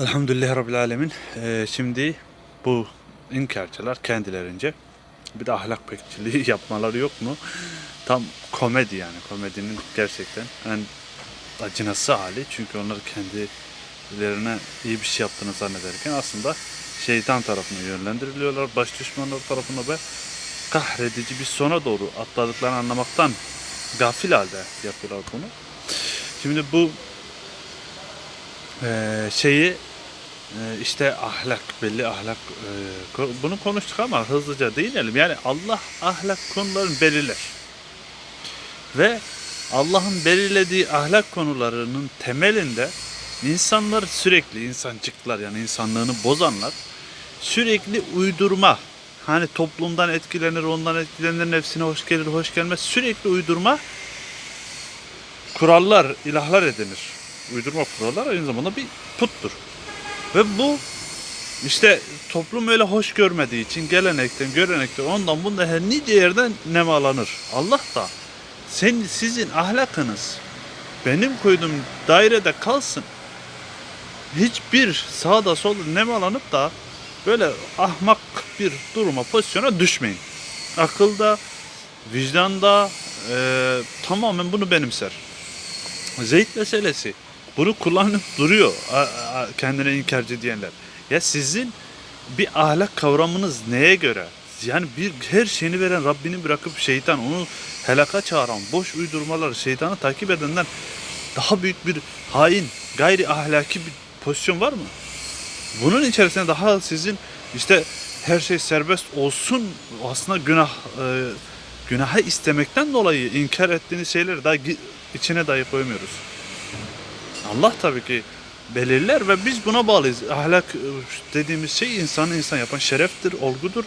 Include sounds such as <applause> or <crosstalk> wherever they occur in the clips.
Elhamdülillah Rabbil Alemin. Ee, şimdi bu inkarcılar kendilerince bir de ahlak bekçiliği <laughs> yapmaları yok mu? Tam komedi yani. Komedinin gerçekten en acınası hali. Çünkü onlar kendilerine iyi bir şey yaptığını zannederken aslında şeytan tarafına yönlendiriliyorlar. Baş düşmanlar tarafına ve kahredici bir sona doğru atladıklarını anlamaktan gafil halde yapıyorlar bunu. Şimdi bu eee, şeyi işte ahlak belli ahlak ko- bunu konuştuk ama hızlıca değinelim. Yani Allah ahlak konularını belirler. Ve Allah'ın belirlediği ahlak konularının temelinde insanlar sürekli insancıklar yani insanlığını bozanlar sürekli uydurma hani toplumdan etkilenir ondan etkilenir nefsine hoş gelir hoş gelmez sürekli uydurma kurallar ilahlar edinir. Uydurma kurallar aynı zamanda bir puttur. Ve bu işte toplum öyle hoş görmediği için gelenekten, görenekten, ondan bundan her nice yerden nemalanır. Allah da sen, sizin ahlakınız benim koyduğum dairede kalsın. Hiçbir sağda solda nemalanıp da böyle ahmak bir duruma, pozisyona düşmeyin. Akılda, vicdanda eee, tamamen bunu benimser. Zeyt meselesi. Bunu kullanıp duruyor kendine inkarcı diyenler. Ya sizin bir ahlak kavramınız neye göre? Yani bir her şeyini veren Rabbini bırakıp şeytan onu helaka çağıran boş uydurmalar şeytanı takip edenden daha büyük bir hain gayri ahlaki bir pozisyon var mı? Bunun içerisinde daha sizin işte her şey serbest olsun aslında günah e, günahı istemekten dolayı inkar ettiğiniz şeyleri daha içine dahi koymuyoruz. Allah tabii ki belirler ve biz buna bağlıyız. Ahlak e, dediğimiz şey insanı insan yapan şereftir, olgudur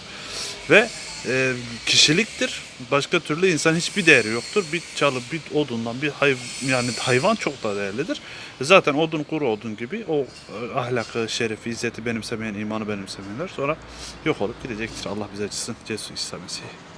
ve e, kişiliktir. Başka türlü insan hiçbir değeri yoktur. Bir çalı, bir odundan, bir hayv yani hayvan çok da değerlidir. Zaten odun kuru odun gibi o e, ahlakı, şerefi, izzeti benimsemeyen, imanı benimsemeyenler sonra yok olup gidecektir. Allah bize acısın. Cesu İsa Mesih.